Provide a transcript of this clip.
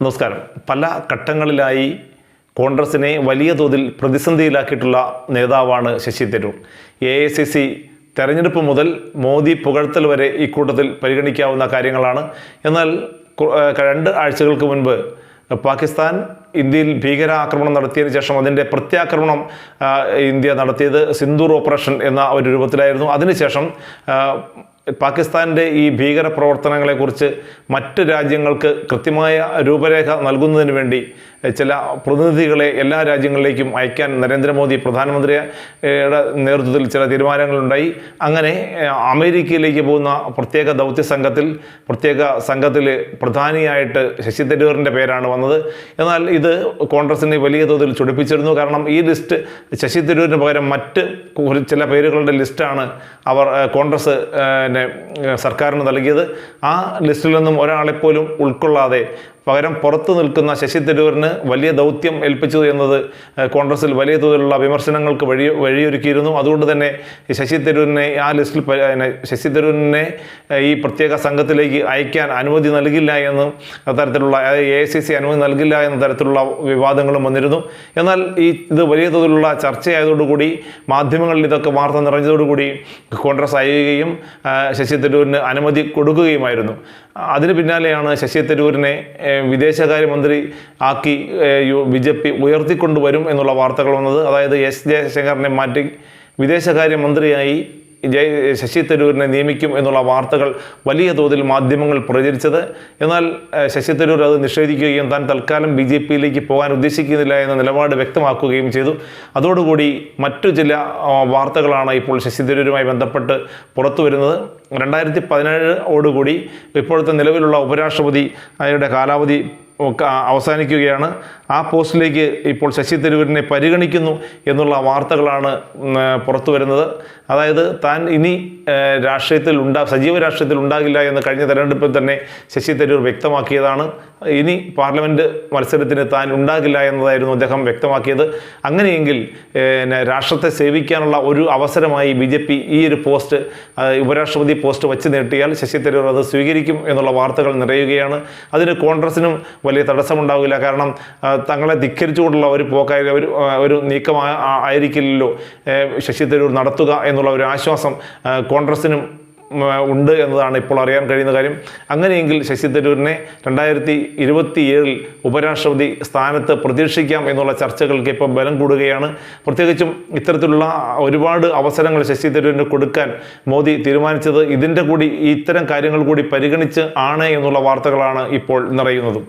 നമസ്കാരം. പല ഘട്ടങ്ങളിലായി കോൺഗ്രസിനെ വലിയ തോതിൽ പ്രതിസന്ധിയിലാക്കിയിട്ടുള്ള നേതാവാണ് Shashi Tharoor. A I C C തെരഞ്ഞെടുപ്പ് മുതൽ മോദി പുകഴ്ത്തൽ വരെ ഇക്കൂട്ടത്തിൽ പരിഗണിക്കാവുന്ന കാര്യങ്ങളാണ്. എന്നാൽ രണ്ട് ആഴ്ചകൾക്ക് മുൻപ് പാകിസ്ഥാൻ ഇന്ത്യയിൽ ഭീകരാക്രമണം നടത്തിയതിനു ശേഷം അതിന്റെ പ്രത്യാക്രമണം ഇന്ത്യ നടത്തിയത് സിന്ദൂർ ഓപ്പറേഷൻ എന്ന ഒരു രൂപത്തിലായിരുന്നു. അതിനുശേഷം പാകിസ്ഥാന്റെ ഈ ഭീകര പ്രവർത്തനങ്ങളെക്കുറിച്ച് മറ്റ് രാജ്യങ്ങൾക്ക് കൃത്യമായ രൂപരേഖ നൽകുന്നതിന് വേണ്ടി ചില പ്രതിനിധികളെ എല്ലാ രാജ്യങ്ങളിലേക്കും അയക്കാൻ നരേന്ദ്രമോദി പ്രധാനമന്ത്രിയുടെ നേതൃത്വത്തിൽ ചില തീരുമാനങ്ങളുണ്ടായി. അങ്ങനെ അമേരിക്കയിലേക്ക് പോകുന്ന പ്രത്യേക ദൗത്യ സംഘത്തിൽ പ്രത്യേക സംഘത്തിൽ പ്രധാനിയായിട്ട് ശശി തരൂരിന്റെ പേരാണ് വന്നത്. എന്നാൽ ഇത് കോൺഗ്രസിനെ വലിയ തോതിൽ ചുടിപ്പിച്ചിരുന്നു. കാരണം ഈ ലിസ്റ്റ് ശശി തരൂരിന് പകരം മറ്റ് ചില പേരുകളുടെ ലിസ്റ്റാണ് അവർ കോൺഗ്രസ് സർക്കാരിന് നൽകിയത്. ആ ലിസ്റ്റിൽ നിന്നും ഒരാളെപ്പോലും ഉൾക്കൊള്ളാതെ പകരം പുറത്തു നിൽക്കുന്ന ശശി തരൂരിന് വലിയ ദൗത്യം ഏൽപ്പിച്ചു എന്നത് കോൺഗ്രസിൽ വലിയ തോതിലുള്ള വിമർശനങ്ങൾക്ക് വഴി വഴിയൊരുക്കിയിരുന്നു. അതുകൊണ്ട് തന്നെ ശശി തരൂരിനെ ആ ലിസ്റ്റിൽ ശശി തരൂരിനെ ഈ പ്രത്യേക സംഘത്തിലേക്ക് അയക്കാൻ അനുമതി നൽകില്ല എന്നും തരത്തിലുള്ള എ ഐ സി സി അനുമതി നൽകില്ല എന്ന തരത്തിലുള്ള വിവാദങ്ങളും വന്നിരുന്നു. എന്നാൽ ഈ ഇത് വലിയ തോതിലുള്ള ചർച്ചയായതോടുകൂടി മാധ്യമങ്ങളിൽ ഇതൊക്കെ വാർത്ത നിറഞ്ഞതോടുകൂടി കോൺഗ്രസ് അയയുകയും ആ, ശശി തരൂരിന് അനുമതി കൊടുക്കുകയുമായിരുന്നു. അതിന് പിന്നാലെയാണ് ശശി തരൂരിനെ വിദേശകാര്യമന്ത്രി ആക്കി ബി ജെ പി ഉയർത്തിക്കൊണ്ടുവരും എന്നുള്ള വാർത്തകൾ വന്നത്. അതായത് എസ് ജയശങ്കറിനെ മാറ്റി വിദേശകാര്യമന്ത്രിയായി ജയ് ശശി തരൂരിനെ നിയമിക്കും എന്നുള്ള വാർത്തകൾ വലിയ തോതിൽ മാധ്യമങ്ങൾ പ്രചരിച്ചത്. എന്നാൽ ശശി തരൂർ അത് നിഷേധിക്കുകയും താൻ തൽക്കാലം ബി ജെ പിയിലേക്ക് പോകാൻ ഉദ്ദേശിക്കുന്നില്ല എന്ന നിലപാട് വ്യക്തമാക്കുകയും ചെയ്തു. അതോടുകൂടി മറ്റു ചില വാർത്തകളാണ് ഇപ്പോൾ ശശി തരൂരുമായി ബന്ധപ്പെട്ട് പുറത്തു വരുന്നത്. രണ്ടായിരത്തി പതിനേഴോടുകൂടി ഇപ്പോഴത്തെ നിലവിലുള്ള ഉപരാഷ്ട്രപതി അയാളുടെ കാലാവധി അവസാനിക്കുകയാണ്. ആ പോസ്റ്റിലേക്ക് ഇപ്പോൾ ശശി തരൂരിനെ പരിഗണിക്കുന്നു എന്നുള്ള വാർത്തകളാണ് പുറത്തു വരുന്നത്. അതായത് താൻ ഇനി രാഷ്ട്രീയത്തിൽ ഉണ്ടാ സജീവ രാഷ്ട്രീയത്തിൽ ഉണ്ടാകില്ല എന്ന് കഴിഞ്ഞ തെരഞ്ഞെടുപ്പിൽ തന്നെ ശശി തരൂർ വ്യക്തമാക്കിയതാണ്. ഇനി പാർലമെന്റ് മത്സരത്തിന് താൻ ഉണ്ടാകില്ല എന്നതായിരുന്നു അദ്ദേഹം വ്യക്തമാക്കിയത്. അങ്ങനെയെങ്കിൽ രാഷ്ട്രത്തെ സേവിക്കാനുള്ള ഒരു അവസരമായി ബി ജെ പി ഈ ഒരു പോസ്റ്റ് ഉപരാഷ്ട്രപതി പോസ്റ്റ് വച്ച് നീട്ടിയാൽ ശശി തരൂർ അത് സ്വീകരിക്കും എന്നുള്ള വാർത്തകൾ നിറയുകയാണ്. അതിന് കോൺഗ്രസിനും വലിയ തടസ്സമുണ്ടാവില്ല. കാരണം തങ്ങളെ ധിക്കരിച്ചുകൊണ്ടുള്ള ഒരു പോക്കായി ഒരു ഒരു നീക്കം ആയിരിക്കില്ലല്ലോ. ശശി തരൂർ നടത്തുക എന്നുള്ള ഒരു ആശ്വാസം കോൺഗ്രസിനും ഉണ്ട് എന്നതാണ് ഇപ്പോൾ അറിയാൻ കഴിയുന്ന കാര്യം. അങ്ങനെയെങ്കിൽ ശശി തരൂരിനെ രണ്ടായിരത്തി ഇരുപത്തി ഏഴിൽ ഉപരാഷ്ട്രപതി സ്ഥാനത്ത് പ്രതീക്ഷിക്കാം എന്നുള്ള ചർച്ചകൾക്ക് ഇപ്പോൾ ബലം കൂടുകയാണ്. പ്രത്യേകിച്ചും ഇത്തരത്തിലുള്ള ഒരുപാട് അവസരങ്ങൾ ശശി തരൂരിന് കൊടുക്കാൻ മോദി തീരുമാനിച്ചത് ഇതിന്റെ കൂടി ഇത്തരം കാര്യങ്ങൾ കൂടി പരിഗണിച്ച് ആണ് എന്നുള്ള വാർത്തകളാണ് ഇപ്പോൾ നിറയുന്നതും.